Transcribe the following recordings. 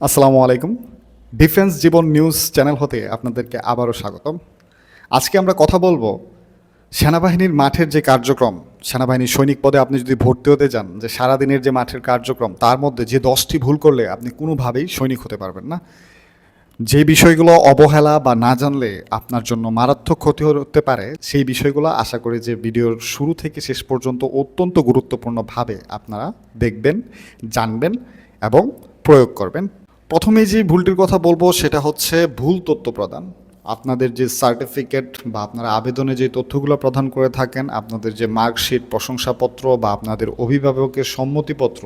আসসালামু আলাইকুম। ডিফেন্স জীবন news channel হতে আপনাদেরকে আবারও স্বাগতম। আজকে আমরা কথা বলব সেনাবাহিনীর মাঠের যে কার্যক্রম সেনাবাহিনীর সৈনিক পদে আপনি যদি ভর্তি হতে যান, যে সারাদিনের যে মাঠের কার্যক্রম, তার মধ্যে যে দশটি ভুল করলে আপনি কোনোভাবেই সৈনিক হতে পারবেন না। যে বিষয়গুলো অবহেলা বা না জানলে আপনার জন্য মারাত্মক ক্ষতি হতে পারে, সেই বিষয়গুলো আশা করি যে ভিডিওর শুরু থেকে শেষ পর্যন্ত অত্যন্ত গুরুত্বপূর্ণভাবে আপনারা দেখবেন, জানবেন এবং প্রয়োগ করবেন। প্রথমে যে ভুলটির কথা বলব সেটা হচ্ছে ভুল তথ্য প্রদান। আপনাদের যে সার্টিফিকেট বা আপনারা আবেদনে যে তথ্যগুলো প্রদান করে থাকেন, আপনাদের যে মার্কশিট প্রশংসাপত্র বা আপনাদের অভিভাবকের সম্মতিপত্র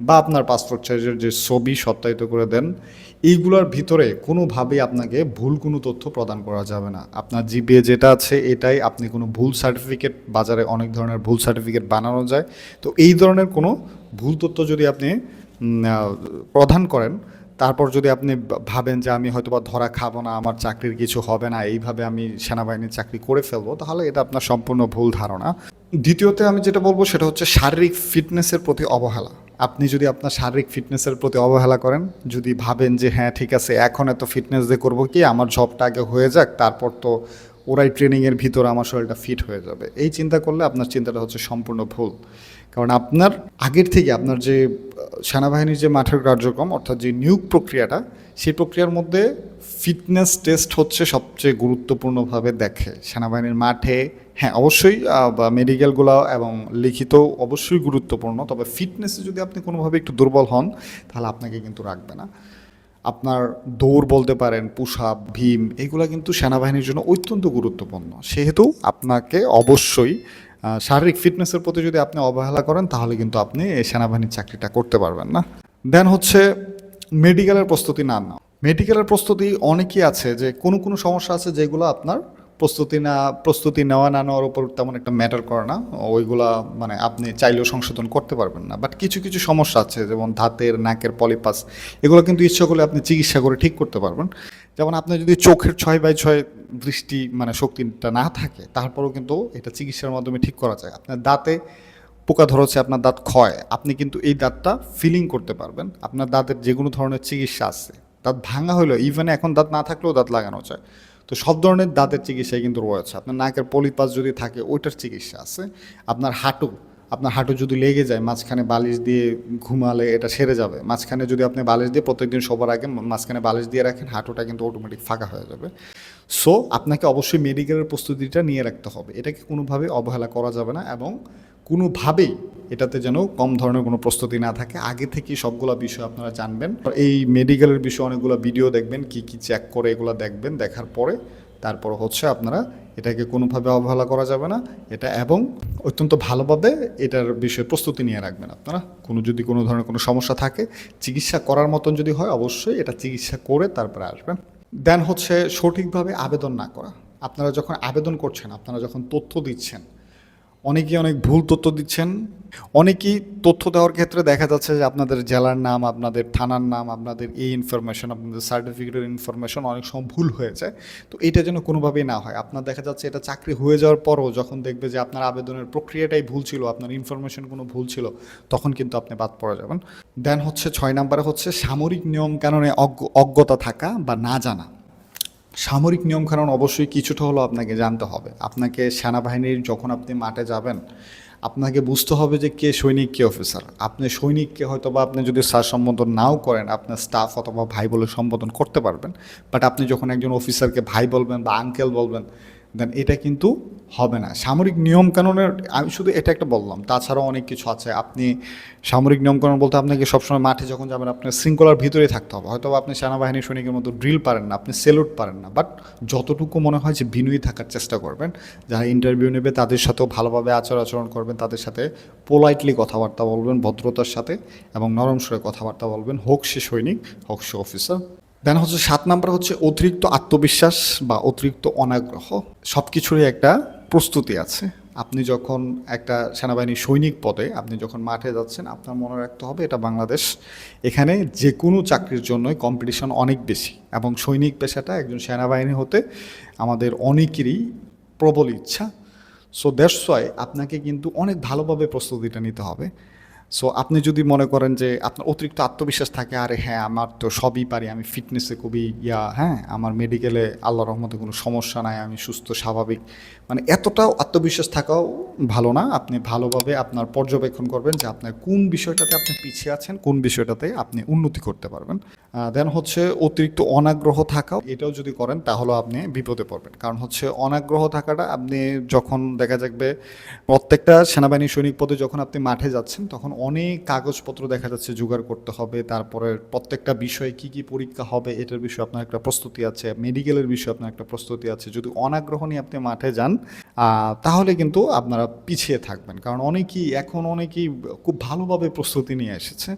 বা আপনার পাসপোর্ট সাইজের যে ছবি সত্যায়িত করে দেন, এইগুলোর ভিতরে কোনোভাবেই আপনাকে ভুল কোনো তথ্য প্রদান করা যাবে না। আপনার জিবিএ যেটা আছে, এটাই আপনি কোনো ভুল সার্টিফিকেট বাজারে অনেক ধরনের ভুল সার্টিফিকেট বানানো যায়। তো এই ধরনের কোনো ভুল তথ্য যদি আপনি প্রদান করেন তারপর যদি আপনি ভাবেন যে আমি হয়তো বা ধরা খাব না, আমার চাকরির কিছু হবে না, এইভাবে আমি সেনাবাহিনীর চাকরি করে ফেলব, তাহলে এটা আপনার সম্পূর্ণ ভুল ধারণা। দ্বিতীয়তে আমি যেটা বলব সেটা হচ্ছে শারীরিক ফিটনেসের প্রতি অবহেলা। আপনি যদি আপনার শারীরিক ফিটনেসের প্রতি অবহেলা করেন, যদি ভাবেন যে হ্যাঁ ঠিক আছে, এখন এত ফিটনেস দিয়ে করব কি, আমার জবটা আগে হয়ে যাক, তারপর তো ওরাই ট্রেনিংয়ের ভিতর আমার শরীরটা ফিট হয়ে যাবে। এই চিন্তা করলে আপনার চিন্তাটা হচ্ছে সম্পূর্ণ ভুল। কারণ আপনার আগের থেকে আপনার যে সেনাবাহিনীর যে মাঠের কার্যক্রম, অর্থাৎ যে নিয়োগ প্রক্রিয়াটা, সেই প্রক্রিয়ার মধ্যে ফিটনেস টেস্ট হচ্ছে সবচেয়ে গুরুত্বপূর্ণভাবে দেখে। সেনাবাহিনীর মাঠে হ্যাঁ অবশ্যই মেডিকেলগুলো এবং লিখিত অবশ্যই গুরুত্বপূর্ণ, তবে ফিটনেসে যদি আপনি কোনোভাবে একটু দুর্বল হন, তাহলে আপনাকে কিন্তু রাখবে না। আপনার দৌড় বলতে পারেন পুশ আপ ভীম, এগুলো কিন্তু সেনাবাহিনীর জন্য অত্যন্ত গুরুত্বপূর্ণ। সেহেতু আপনাকে অবশ্যই শারীরিক ফিটনেসের প্রতি যদি আপনি অবহেলা করেন, তাহলে কিন্তু আপনি এই সেনাবাহিনীর চাকরিটা করতে পারবেন না। দেন হচ্ছে, মেডিকেলের প্রস্তুতি না নাও মেডিকেলের প্রস্তুতি অনেকই আছে যে, কোনো কোনো সমস্যা আছে যেগুলো আপনার প্রস্তুতি না, প্রস্তুতি নেওয়া না নেওয়ার উপর তেমন একটা ম্যাটার করে না। ওইগুলা মানে আপনি চাইলেও সংশোধন করতে পারবেন না। বাট কিছু কিছু সমস্যা আছে, যেমন ধাতের, নাকের পলিপাস এগুলো কিন্তু ইচ্ছা করলে আপনি চিকিৎসা করে ঠিক করতে পারবেন। যেমন আপনি যদি চোখের ছয় বাই ছয় দৃষ্টি মানে শক্তিটা না থাকে, তারপরেও কিন্তু এটা চিকিৎসার মাধ্যমে ঠিক করা যায়। আপনার দাঁতে পোকা ধরেছে, আপনার দাঁত ক্ষয়, আপনি কিন্তু এই দাঁতটা ফিলিং করতে পারবেন। আপনার দাঁতের যে কোনো ধরনের চিকিৎসা আছে, দাঁত ভাঙা হলেও ইভেন এখন দাঁত না থাকলেও দাঁত লাগানো যায়। তো সব ধরনের দাঁতের চিকিৎসাই কিন্তু রয়েছে। আপনার নাকের পলিপাস যদি থাকে, ওইটার চিকিৎসা আছে। আপনার হাঁটু আপনার হাঁটু যদি লেগে যায়, মাঝখানে বালিশ দিয়ে ঘুমালে এটা সেরে যাবে। মাঝখানে যদি আপনি বালিশ দিয়ে প্রত্যেকদিন সবার আগে মাঝখানে বালিশ দিয়ে রাখেন, হাঁটুটা কিন্তু অটোমেটিক ফাঁকা হয়ে যাবে। সো আপনাকে অবশ্যই মেডিকেলের প্রস্তুতিটা নিয়ে রাখতে হবে। এটাকে কোনোভাবে অবহেলা করা যাবে না এবং কোনোভাবেই এটাতে যেন কম ধরনের কোনো প্রস্তুতি না থাকে। আগে থেকেই সবগুলো বিষয় আপনারা জানবেন। এই মেডিকেলের বিষয়ে অনেকগুলো ভিডিও দেখবেন, কি কি চেক করে এগুলো দেখবেন, দেখার পরে তারপর হচ্ছে আপনারা এটাকে কোনোভাবে অবহেলা করা যাবে না। এটা এবং অত্যন্ত ভালোভাবে এটার বিষয়ে প্রস্তুতি নিয়ে রাখবেন আপনারা। কোনো যদি কোনো ধরনের কোনো সমস্যা থাকে, চিকিৎসা করার মতন যদি হয়, অবশ্যই এটা চিকিৎসা করে তারপরে আসবেন। দেন হচ্ছে সঠিকভাবে আবেদন না করা। আপনারা যখন আবেদন করছেন আপনারা যখন তথ্য দিচ্ছেন অনেকেই অনেক ভুল তথ্য দিচ্ছেন, অনেকেই তথ্য দেওয়ার ক্ষেত্রে দেখা যাচ্ছে যে আপনাদের জেলার নাম, আপনাদের থানার নাম, আপনাদের এই ইনফরমেশন আপনাদের সার্টিফিকেটের ইনফরমেশন অনেক সময় ভুল হয়ে যায় তো এটা যেন কোনোভাবেই না হয়। আপনার দেখা যাচ্ছে এটা চাকরি হয়ে যাওয়ার পরও যখন দেখবে যে আপনার আবেদনের প্রক্রিয়াটাই ভুল ছিল, আপনার ইনফরমেশন কোনো ভুল ছিল, তখন কিন্তু আপনি বাদ পড়ে যাবেন। দেন হচ্ছে ছয় নাম্বারে হচ্ছে সামরিক নিয়মকানুনে অজ্ঞ অজ্ঞতা থাকা বা না জানা। সামরিক নিয়মকানুন অবশ্যই কিছুটা হলেও আপনাকে জানতে হবে। আপনাকে সেনাবাহিনীর যখন আপনি মাঠে যাবেন, আপনাকে বুঝতে হবে যে কে সৈনিক, কে অফিসার। আপনি সৈনিককে হয়তো বা আপনি যদি স্যার সম্বোধন নাও করেন, আপনার স্টাফ অথবা ভাই বলে সম্বোধন করতে পারবেন। বাট আপনি যখন একজন অফিসারকে ভাই বলবেন বা আঙ্কেল বলবেন দেন এটা কিন্তু হবে না। সামরিক নিয়মকানুনের, আমি শুধু এটা একটা বললাম, তাছাড়াও অনেক কিছু আছে। আপনি সামরিক নিয়মকানুন বলতে আপনাকে সবসময় মাঠে যখন যাবেন আপনার শৃঙ্খলার ভিতরেই থাকতে হবে। হয়তো আপনি সেনাবাহিনীর সৈনিকের মতো ড্রিল পারেন না, আপনি সেলুট পারেন না, বাট যতটুকু মনে হয় যে বিনয়ী থাকার চেষ্টা করবেন, যারা ইন্টারভিউ নেবে তাদের সাথেও ভালোভাবে আচার আচরণ করবেন, তাদের সাথে পোলাইটলি কথাবার্তা বলবেন, ভদ্রতার সাথে এবং নরম সুরে কথাবার্তা বলবেন। হোক সে সৈনিক, হোক সে অফিসার দেন হচ্ছে সাত নাম্বার হচ্ছে অতিরিক্ত আত্মবিশ্বাস বা অতিরিক্ত অনাগ্রহ। সব কিছুরই একটা প্রস্তুতি আছে। আপনি যখন একটা সেনাবাহিনী সৈনিক পদে আপনি যখন মাঠে যাচ্ছেন, আপনার মনে রাখতে হবে এটা বাংলাদেশ। এখানে যে কোনো চাকরির জন্যই কম্পিটিশন অনেক বেশি এবং সৈনিক পেশাটা একজন সেনাবাহিনী হতে আমাদের অনেকেরই প্রবল ইচ্ছা। সো ওয়াই আপনাকে কিন্তু অনেক ভালোভাবে প্রস্তুতিটা নিতে হবে। সো আপনি যদি মনে করেন যে আপনার অতিরিক্ত আত্মবিশ্বাস থাকে, আরে হ্যাঁ আমার তো সবই পারি, আমি ফিটনেসে খুবই ইয়া হ্যাঁ আমার মেডিকেলে আল্লাহ রহমতে কোনো সমস্যা নাই, আমি সুস্থ, স্বাভাবিক। মানে এতটাও আত্মবিশ্বাস থাকাও ভালো না। আপনি ভালোভাবে আপনার পর্যবেক্ষণ করবেন যে আপনার কোন বিষয়টাতে আপনি পিছিয়ে আছেন, কোন বিষয়টাতে আপনি উন্নতি করতে পারবেন। দেন হচ্ছে অতিরিক্ত অনাগ্রহ থাকা এটাও যদি করেন তাহলে আপনি বিপদে পড়বেন। কারণ হচ্ছে অনাগ্রহ থাকাটা আপনি যখন দেখা যাবে প্রত্যেকটা সেনাবাহিনী সৈনিক পদে যখন আপনি মাঠে যাচ্ছেন, তখন অনেক কাগজপত্র দেখা যাচ্ছে জোগাড় করতে হবে, তারপরে প্রত্যেকটা বিষয়ে কি কি পরীক্ষা হবে, এটার বিষয়ে আপনার একটা প্রস্তুতি আছে মেডিকেলের বিষয়ে আপনার একটা প্রস্তুতি আছে। যদি অনাগ্রহ নিয়ে আপনি মাঠে যান তাহলে কিন্তু আপনারা পিছিয়ে থাকবেন। কারণ অনেকেই, এখন অনেকেই খুব ভালোভাবে প্রস্তুতি নিয়ে এসেছে।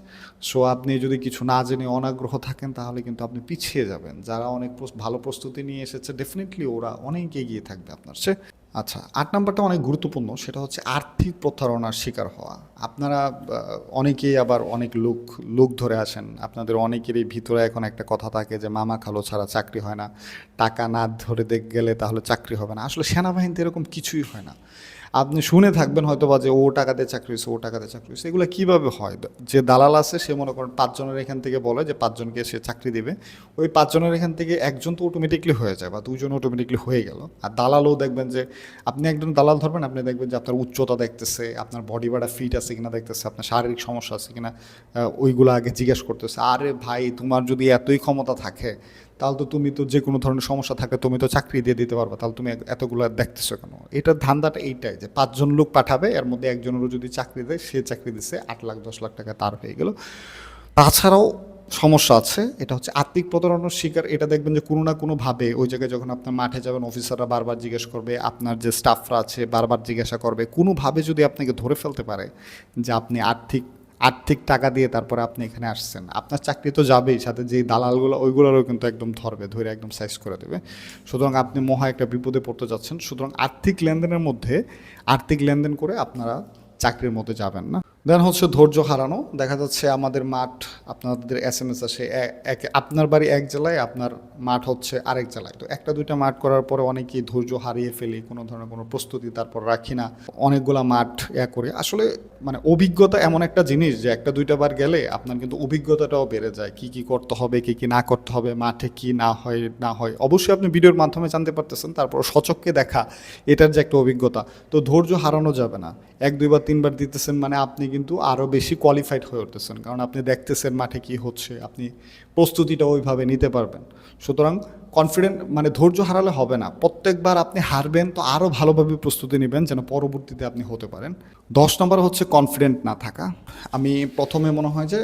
সো আপনি যদি কিছু না জেনে অনাগ্রহ থাকেন, তাহলে কিন্তু আপনি পিছিয়ে যাবেন। যারা অনেক ভালো প্রস্তুতি নিয়ে এসেছে ডেফিনেটলি ওরা অনেক এগিয়ে থাকবে আপনার সে আচ্ছা আট নাম্বারটা অনেক গুরুত্বপূর্ণ, সেটা হচ্ছে আর্থিক প্রতারণার শিকার হওয়া। আপনারা অনেকেই আবার অনেক লোক লোক ধরে আসেন। আপনাদের অনেকেরই ভিতরে এখন একটা কথা থাকে যে, মামা খালো ছাড়া চাকরি হয় না। টাকা না ধরে দেখ, গেলে তাহলে চাকরি হবে না। আসলে সেনাবাহিনীতে এরকম কিছুই হয় না। আপনি শুনে থাকবেন হয়তো বা যে, ও টাকাতে চাকরি হয়েছে, ও টাকাতে চাকরি হয়েছে। এগুলো কীভাবে হয়? যে, দালাল আছে, সে মনে করেন পাঁচজনের এখান থেকে বলে যে, পাঁচজনকে সে চাকরি দেবে। ওই পাঁচজনের এখান থেকে একজন তো অটোমেটিকলি হয়ে যায় বা দুজন অটোমেটিকলি হয়ে গেল। আর দালালও দেখবেন যে, আপনি একজন দালাল ধরবেন, আপনি দেখবেন যে, আপনার উচ্চতা দেখতেছে, আপনার বডি বাড়া ফিট আছে কিনা দেখতেছে, আপনার শারীরিক সমস্যা আছে কিনা ওইগুলো আগে জিজ্ঞেস করতেছে। আরে ভাই, তোমার যদি এতই ক্ষমতা থাকে তাহলে তো তুমি তো যে কোনো ধরনের সমস্যা থাকলে তুমি তো চাকরি দিয়ে দিতে পারবে। তাহলে তুমি এতগুলো দেখতেছো কেন? এটার ধান্দাটা এইটাই যে পাঁচজন লোক পাঠাবে, এর মধ্যে একজনেরও যদি চাকরি দেয়, সে চাকরি দিচ্ছে আট লাখ, দশ লাখ টাকা তার হয়ে গেল। তাছাড়াও সমস্যা আছে, এটা হচ্ছে আর্থিক প্রতারণার শিকার। এটা দেখবেন যে কোনো না কোনোভাবে ওই জায়গায় যখন আপনার মাঠে যাবেন অফিসাররা বারবার জিজ্ঞেস করবে, আপনার যে স্টাফরা আছে বারবার জিজ্ঞাসা করবে। কোনোভাবে যদি আপনাকে ধরে ফেলতে পারে যে আপনি আর্থিক আর্থিক টাকা দিয়ে তারপরে আপনি এখানে আসছেন। আপনার চাকরি তো যাবেই, সাথে যে দালালগুলো, ওইগুলোরও কিন্তু একদম ধরবে, ধরে একদম সাইজ করে দেবে। সুতরাং আপনি মহা একটা বিপদে পড়তে যাচ্ছেন। সুতরাং আর্থিক লেনদেনের মধ্যে, আর্থিক লেনদেন করে আপনারা চাকরির মধ্যে যাবেন না। দেন হচ্ছে ধৈর্য হারানো। দেখা যাচ্ছে আমাদের মাঠ, আপনাদের এস এম এস আসে এক- আপনার বাড়ি এক জেলায়, আপনার মাঠ হচ্ছে আরেক জেলায়। তো একটা দুইটা মাঠ করার পরে অনেকেই ধৈর্য হারিয়ে ফেলি, কোনো ধরনের কোনো প্রস্তুতি তারপর রাখি না। অনেকগুলা মাঠ ইয়া করে। আসলে মানে অভিজ্ঞতা এমন একটা জিনিস যে একটা দুইটা বার গেলে আপনার কিন্তু অভিজ্ঞতাটাও বেড়ে যায়। কি কি করতে হবে, কি কি না করতে হবে, মাঠে কি না হয় না হয়। অবশ্যই আপনি ভিডিওর মাধ্যমে জানতে পারতেছেন, তারপর সচককে দেখা, এটার যে একটা অভিজ্ঞতা। তো ধৈর্য হারানো যাবে না। এক দুইবার তিনবার দিতেছেন মানে আপনি কিন্তু আরও বেশি কোয়ালিফাইড হয়ে উঠতেছেন। কারণ আপনি দেখতেছেন মাঠে কি হচ্ছে, আপনি প্রস্তুতিটা ওইভাবে নিতে পারবেন। সুতরাং কনফিডেন্ট মানে ধৈর্য হারালে হবে না। প্রত্যেকবার আপনি হারবেন, তো আরও ভালোভাবে প্রস্তুতি নেবেন যেন পরবর্তীতে আপনি হতে পারেন। দশ নম্বর হচ্ছে কনফিডেন্ট না থাকা। আমি প্রথমে মনে হয় যে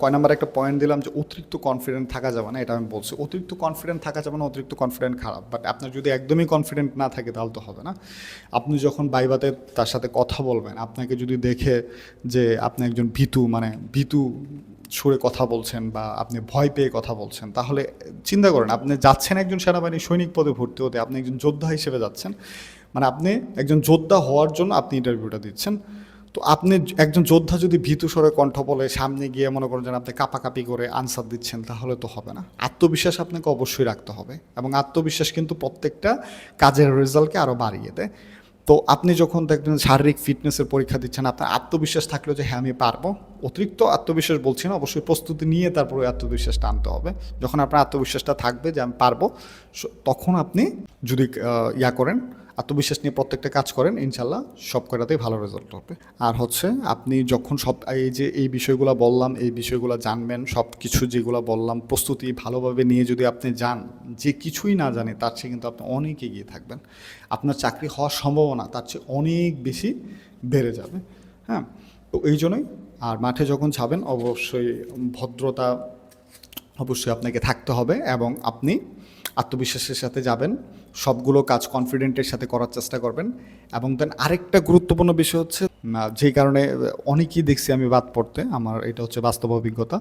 কয় নাম্বার একটা পয়েন্ট দিলাম যে, অতিরিক্ত কনফিডেন্ট থাকা যাবে না, এটা আমি বলছি। অতিরিক্ত কনফিডেন্ট থাকা যাবে না, অতিরিক্ত কনফিডেন্ট খারাপ। বাট আপনার যদি একদমই কনফিডেন্ট না থাকে, তাহলে তো হবে না। আপনি যখন বাইবাতে তার সাথে কথা বলবেন, আপনাকে যদি দেখে যে, আপনি একজন ভীতু মানে ভীতু সুরে কথা বলছেন বা আপনি ভয় পেয়ে কথা বলছেন, তাহলে চিন্তা করেন, আপনি যাচ্ছেন একজন সেনাবাহিনী সৈনিক পদে ভর্তি হতে, আপনি একজন যোদ্ধা হিসেবে যাচ্ছেন মানে আপনি একজন যোদ্ধা হওয়ার জন্য আপনি ইন্টারভিউটা দিচ্ছেন, তো আপনি একজন যোদ্ধা যদি ভীতু স্বরে কণ্ঠ বলে, সামনে গিয়ে মনে করেন যেন আপনি কাপাকাপি করে আনসার দিচ্ছেন, তাহলে তো হবে না। আত্মবিশ্বাস আপনাকে অবশ্যই রাখতে হবে এবং আত্মবিশ্বাস কিন্তু প্রত্যেকটা কাজের রেজাল্টকে আরও বাড়িয়ে দেয়। তো আপনি যখন দেখবেন শারীরিক ফিটনেসের পরীক্ষা দিচ্ছেন, আপনার আত্মবিশ্বাস থাকল যে হ্যাঁ আমি পারব। অতিরিক্ত আত্মবিশ্বাস বলছি না, অবশ্যই প্রস্তুতি নিয়ে তারপরে আত্মবিশ্বাসটা আনতে হবে। যখন আপনার আত্মবিশ্বাসটা থাকবে যে, আমি পারব তখন আপনি যদি ইয়া করেন আত্মবিশ্বাস নিয়ে প্রত্যেকটা কাজ করেন, ইনশাল্লাহ সব কটাতেই ভালো রেজাল্ট হবে। আর হচ্ছে আপনি যখন সব, এই যে, এই বিষয়গুলো বললাম, এই বিষয়গুলো জানবেন সব কিছু যেগুলো বললাম, প্রস্তুতি ভালোভাবে নিয়ে যদি আপনি যান, যে কিছুই না জানে, তার চেয়ে কিন্তু আপনি অনেক এগিয়ে থাকবেন। আপনার চাকরি হওয়ার সম্ভাবনা তার চেয়ে অনেক বেশি বেড়ে যাবে হ্যাঁ? তো এই জন্যই, আর মাঠে যখন যাবেন, অবশ্যই ভদ্রতা অবশ্যই আপনাকে থাকতে হবে এবং আপনি আত্মবিশ্বাসের সাথে যাবেন। সবগুলো কাজ কনফিডেন্টের সাথে করার চেষ্টা করবেন। এবং দেন আরেকটা গুরুত্বপূর্ণ বিষয় হচ্ছে যেই কারণে অনেকেই দেখছি আমি বাদ পড়তে, আমার এটা হচ্ছে বাস্তব অভিজ্ঞতা।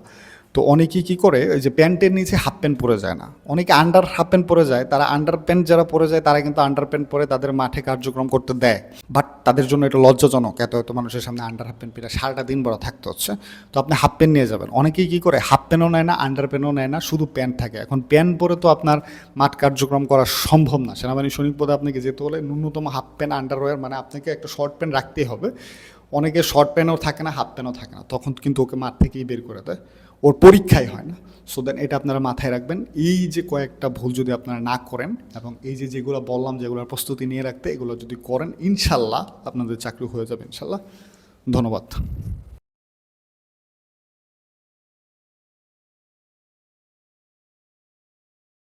তো অনেকেই কী করে যে প্যান্টের নিচে হাফ প্যান্ট পরে যায় না। অনেকে আন্ডার হাফ প্যান্ট পরে যায়, তারা আন্ডার প্যান্ট যারা পরে যায়, তারা কিন্তু আন্ডার প্যান্ট পরে তাদের মাঠে কার্যক্রম করতে দেয়। বাট তাদের জন্য এটা লজ্জাজনক, এত এত মানুষের সামনে আন্ডার হাফ প্যান্ট পরে সারাটা দিন বড় থাকতে হচ্ছে। তো আপনি হাফ প্যান্ট নিয়ে যাবেন। অনেকেই কী করে হাফ প্যান্টও নেয় না আন্ডার প্যান্টও নেয় না, শুধু প্যান্ট থাকে। এখন প্যান্ট পরে তো আপনার মাঠ কার্যক্রম করা সম্ভব না। সেনাবাহিনী সৈনিক পদে আপনাকে যেতে হলে ন্যূনতম হাফ প্যান্ট আন্ডারওয়্যার মানে আপনাকে একটা শর্ট প্যান্ট রাখতেই হবে। অনেকে শর্ট প্যানও থাকে না হাফ প্যানও থাকে না। তখন কিন্তু ওকে মাঠ থেকেই বের করে দেয়। ওর পরীক্ষাই হয় না। সো দেন এটা আপনারা মাথায় রাখবেন। এই যে কয়েকটা ভুল যদি আপনারা না করেন এবং এই যে যেগুলো বললাম, যেগুলোর প্রস্তুতি নিয়ে রাখতে, এগুলো যদি করেন, ইনশাল্লাহ আপনাদের চাকরি হয়ে যাবে, ইনশাল্লাহ। ধন্যবাদ।